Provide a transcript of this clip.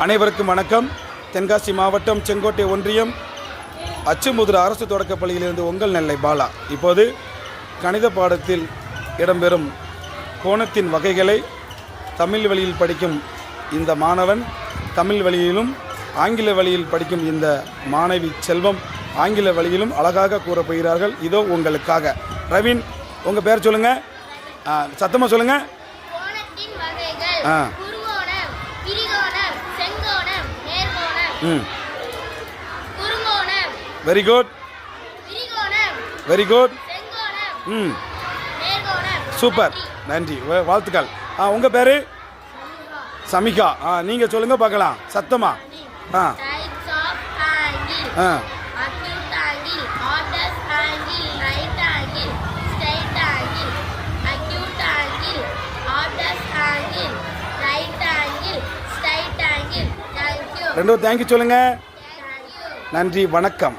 அனைவருக்கும் வணக்கம். தென்காசி மாவட்டம் செங்கோட்டை ஒன்றியம் அச்சுமுதிர அரசு தொடக்கப் பள்ளியிலிருந்து உங்கள் நெல்லை பாலா. இப்போது கணித பாடத்தில் இடம்பெறும் கோணத்தின் வகைகளை தமிழ் வழியில் படிக்கும் இந்த மாணவன் தமிழ் வழியிலும் ஆங்கில வழியில் படிக்கும் இந்த மாணவி செல்வம் ஆங்கில வழியிலும் அழகாக கூறப் போகிறார்கள் இதோ உங்களுக்காக. ரவீன் உங்கள் பேர் சொல்லுங்கள் சத்தமாக சொல்லுங்கள் ஆ. ம். வெரி குட் வெரி குட் ம். சூப்பர் நன்றி. வாழ்த்துக்கள். ஆ உங்கள் பேர்? சமிகா. ஆ நீங்கள் சொல்லுங்கள் பார்க்கலாம். சத்தமா? ஆ. ஆ. ரெண்டும் தேங்க்யூ சொல்லுங்கள் நன்றி வணக்கம்.